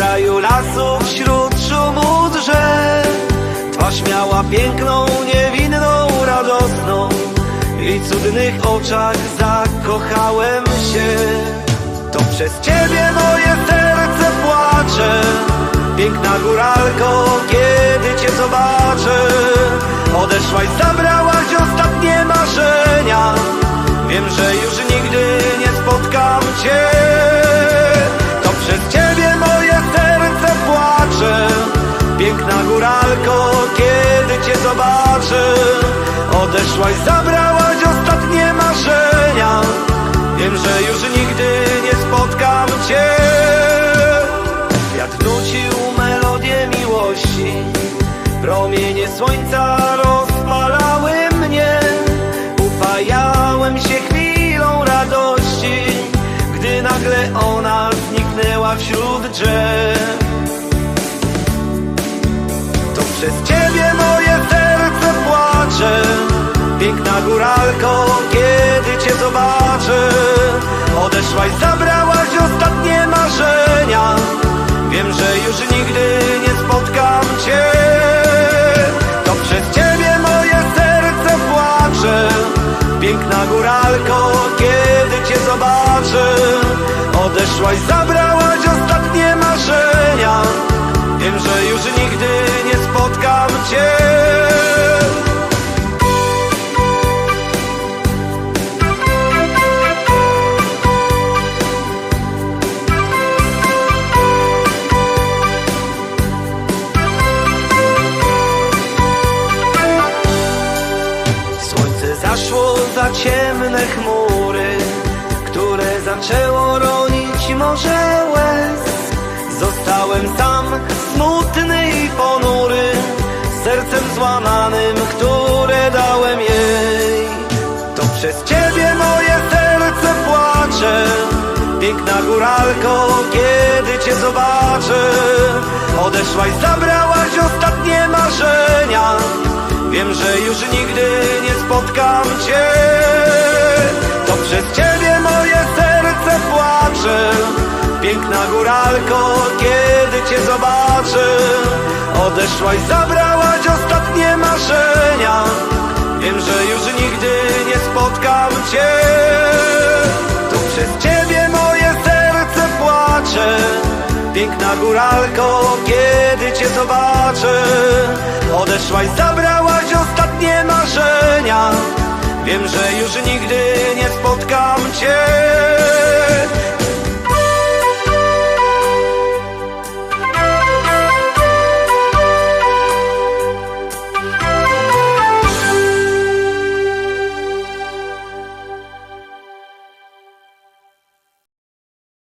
kraju lasów, wśród szumu drzew Twarz miała piękną, niewinną, radosną. I cudnych oczach zakochałem się. To przez ciebie moje serce płacze. Piękna góralko, kiedy cię zobaczę. Odeszłaś, zabrałaś ostatnie marzenia. Wiem, że już nigdy nie spotkam Odeszłaś, zabrałaś ostatnie marzenia. Wiem, że już nigdy nie spotkam cię. Wiatr nucił melodię miłości Promienie słońca rozpalały mnie. Upajałem się chwilą radości Gdy nagle ona zniknęła wśród drzew. To przez ciebie Piękna góralko, kiedy cię zobaczę. Odeszłaś, zabrałaś ostatnie marzenia. Wiem, że już nigdy nie spotkam cię. To przez ciebie moje serce płacze. Piękna góralko, kiedy cię zobaczę. Odeszłaś, zabrałaś ostatnie marzenia. Wiem, że już nigdy zaszło za ciemne chmury, które zaczęło ronić morze łez. Zostałem sam, smutny i ponury, sercem złamanym, które dałem jej. To przez ciebie moje serce płacze, piękna góralko, kiedy cię zobaczę. Odeszłaś, zabrałaś ostatnie marzenia. To przez ciebie moje serce płacze. Piękna góralko, kiedy cię zobaczę. Odeszłaś, zabrałaś ostatnie marzenia. Wiem, że już nigdy nie spotkam cię. To przez ciebie moje serce płacze. Piękna góralko, kiedy cię zobaczę. Odeszłaś, zabrałaś ostatnie marzenia Wiem, że już nigdy nie spotkam Cię.